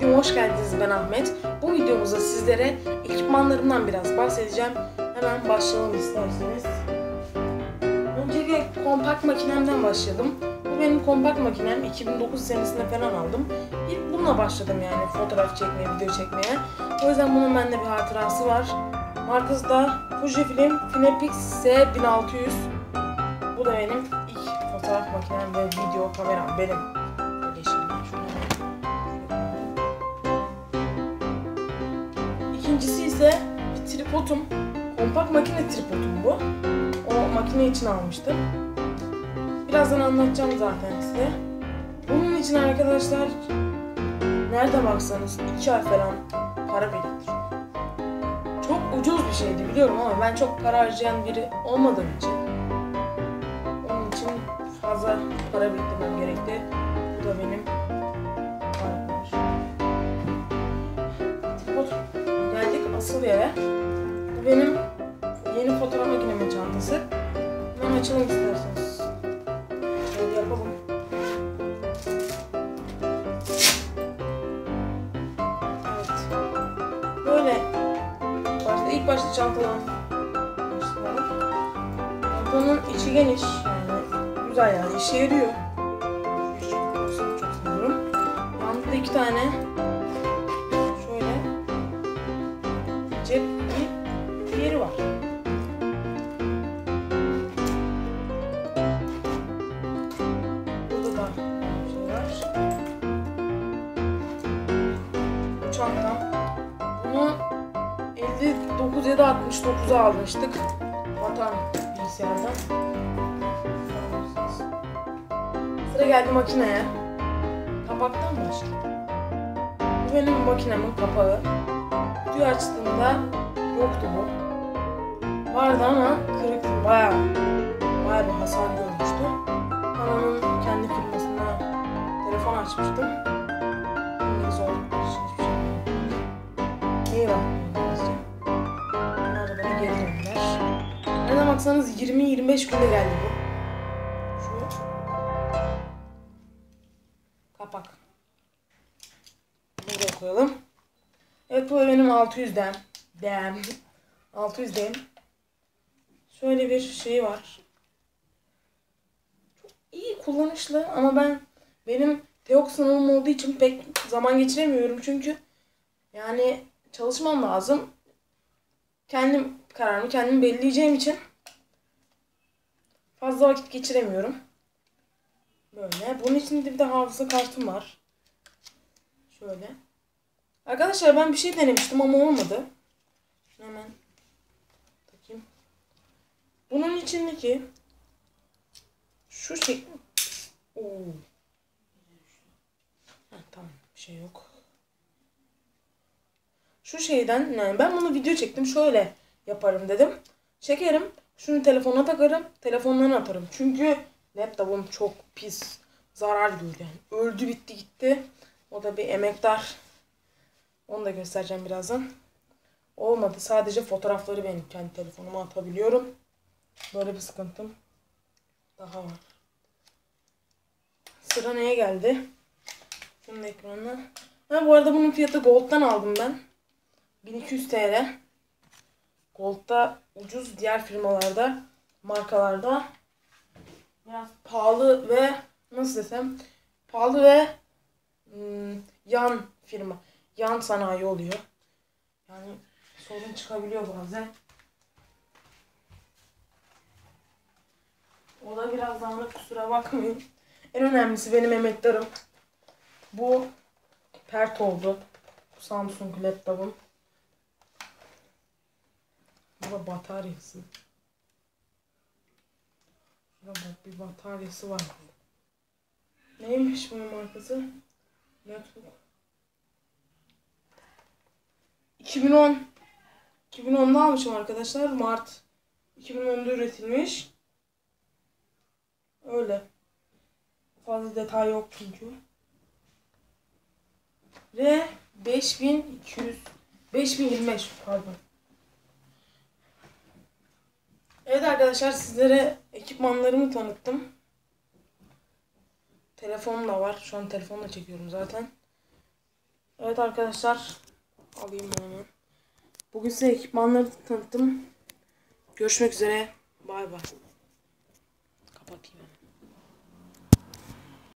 videoma hoş geldiniz ben Ahmet. Bu videomuzda sizlere ekipmanlarımdan biraz bahsedeceğim. Hemen başlayalım isterseniz. Öncelikle kompakt makinemden başlayalım. Bu benim kompakt makinem. 2009 senesinde falan aldım. İlk bununla başladım yani fotoğraf çekmeye, video çekmeye. O yüzden bunun bende bir hatırası var. Markası da Fujifilm Finepix S1600. Bu da benim ilk fotoğraf makinem ve video kameram benim. İkincisi ise bir tripodum. Kompakt makine tripodum bu. O makine için almıştım. Birazdan anlatacağım zaten size. Bunun için arkadaşlar nerede baksanız 2 ay falan para biriktiriyorum. Çok ucuz bir şeydi biliyorum ama ben çok para harcayan biri olmadığım için onun için fazla para biriktirmem gerekti. Bu da benim asıl yere. Bu benim yeni fotoğraf makinemin çantası. Hemen açalım isterseniz. Şöyle yapalım. Evet. Böyle başta ilk başta çantadan başlayalım. Çantanın içi geniş yani güzel yani işe yarıyor. Çok seviyorum. Yanında iki tane 59 ya da 69'a almıştık. Vatan bilgisayardan. Sıra geldi makineye. Kapaktan başlayalım. Bu benim makinemin kapağı. Kutuyu açtığımda yoktu bu. Vardı ama kırıktı. Bayağı, bayağı bir hasar görmüştü. Kanalın kendi firmasına telefon açmıştım. Oldukları için hiçbir şey bilmiyorum. Baksanız 20-25 günde geldi bu. Şu kapak. Buraya koyalım. Evet bu benim 600'den. Dem. 600'deyim. Şöyle bir şey var. Çok iyi kullanışlı ama ben benim teok olduğu için pek zaman geçiremiyorum çünkü yani çalışmam lazım. Kendim kararımı kendim belirleyeceğim için fazla vakit geçiremiyorum. Böyle. Bunun içinde bir de hafıza kartım var. Şöyle. Arkadaşlar ben bir şey denemiştim ama olmadı. Hemen takayım. Bunun içindeki şu şey Oo. Ha, tamam bir şey yok. Şu şeyden yani ben bunu video çektim şöyle yaparım dedim. Çekerim şunu telefona takarım telefondan atarım. Çünkü laptopum çok pis zarar gördü yani. Öldü bitti gitti. O da bir emektar. Onu da göstereceğim birazdan. Olmadı. Sadece fotoğrafları benim kendi telefonuma atabiliyorum. Böyle bir sıkıntım daha var. Sıra neye geldi? Şunun ekranına. Ha, bu arada bunun fiyatı Gold'dan aldım ben. 1200 TL. Gold'da ucuz diğer firmalarda, markalarda biraz pahalı ve nasıl desem pahalı ve ım, yan firma, yan sanayi oluyor. Yani sorun çıkabiliyor bazen. O da biraz dağınık kusura bakmayın. En önemlisi benim emektarım. Bu pert oldu. Samsung laptopum. Bu da bataryası. Şurada bak bir bataryası var. Neymiş bunun markası? Notebook. 2010 2010'da almışım arkadaşlar. Mart 2010'da üretilmiş. Öyle. Fazla detay yok çünkü. Ve 5200 5025 pardon. Evet arkadaşlar sizlere ekipmanlarımı tanıttım. Telefonum da var. Şu an telefonla çekiyorum zaten. Evet arkadaşlar. Alayım ben onu. Bugün size ekipmanları tanıttım. Görüşmek üzere. Bay bay. Kapatayım. hemen.